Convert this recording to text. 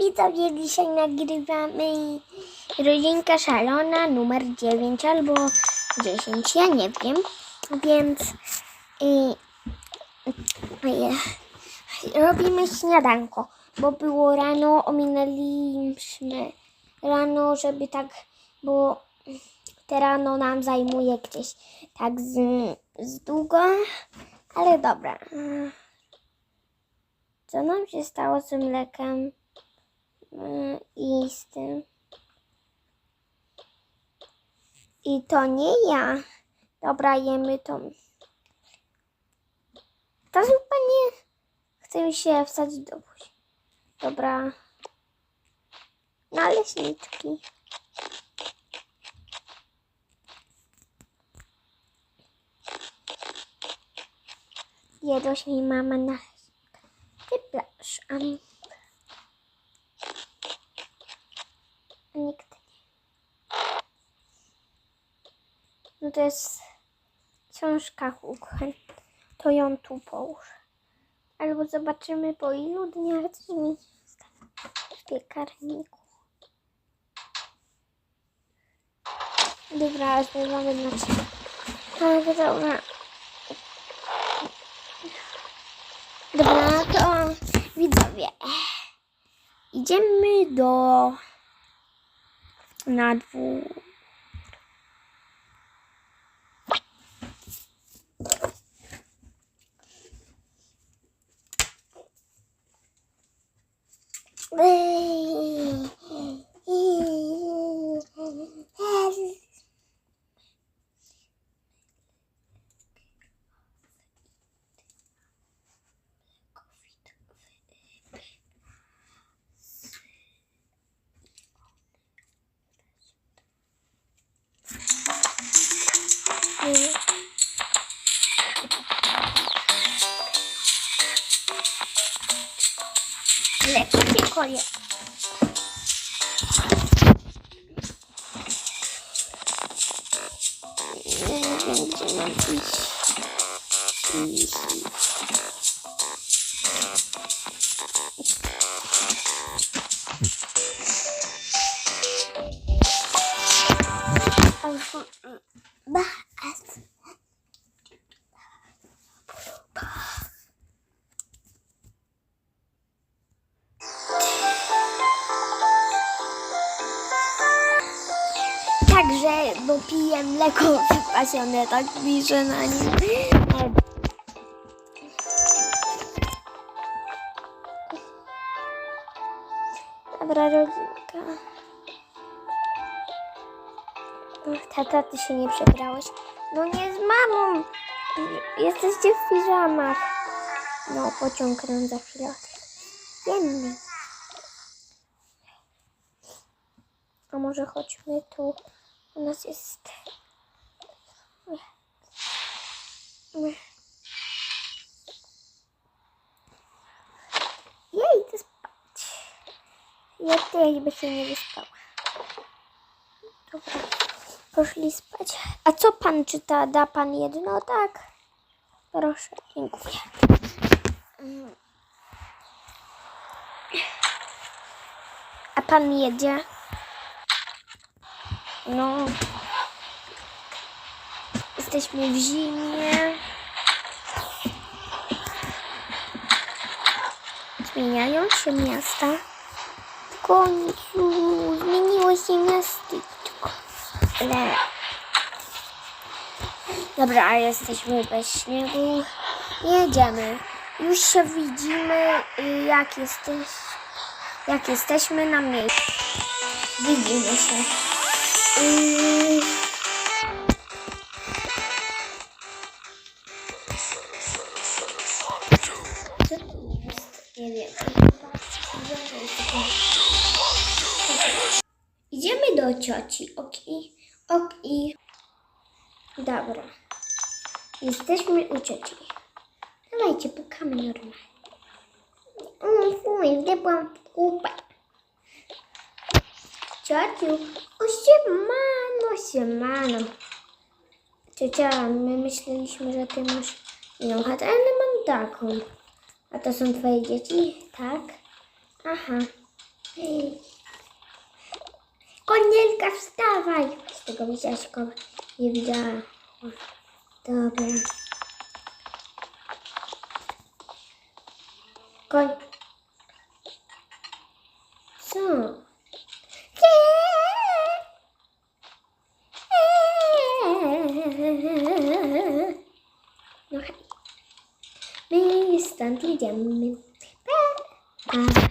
widzowie, dzisiaj nagrywamy Rodzinka Szalona numer 9 albo 10, ja nie wiem, więc y, y, robimy śniadanko, bo było rano, ominęliśmy rano, żeby tak, bo te rano nam zajmuje gdzieś tak z, z długo, ale dobra. Co nam się stało z mlekiem i z tym? I to nie ja. Dobra, jemy to. To zupa nie chce mi się wsadzić do buzi. Dobra. Naleśniczki. Jedłaś mi mama na Przepraszam. Nikt nie. No to jest książka kuchen. To ją tu połóż. Albo zobaczymy po ilu dniach coś mi w piekarniku. Dobra, aż my mamy na ciebie. Dobra. Dobra, to widzowie. Idziemy do na dwór. le cookie koyuyor. Bah. Także, bo piję mleko wypasione, tak pisze na nim. Dobra rodzinka. Ach, Tata, ty się nie przebrałeś. No nie z mamą. Jesteście w piżamach. No, pociąg nam za chwilę. Wiemy. A może chodźmy tu. U nas jest. Jej, spać. Ja też by się nie wyspała. Dobra, poszli spać. A co pan czyta? Da pan jedno? Tak. Proszę, dziękuję. A pan jedzie? No. Jesteśmy w zimie. Zmieniają się miasta. W końcu zmieniło się miasteczko. Ale... Dobra, jesteśmy bez śniegu. Jedziemy. Już się widzimy, y, jak jesteś, jak jesteśmy na miejscu. Widzimy się. Idziemy do cioci. Oki. Oki. Dobra. Jesteśmy u cioci. Dawajcie, pukamy normalnie. O, fuj, wdepłam w kupę. Ciociu, o siemano, siemano. Ciocia, my myśleliśmy, że ty masz inną chatę, ale mam taką. A to są twoje dzieci? Tak? Aha. Konielka, wstawaj! Z tego Misiaśko nie widziała. Dobra. Koń. No hej. My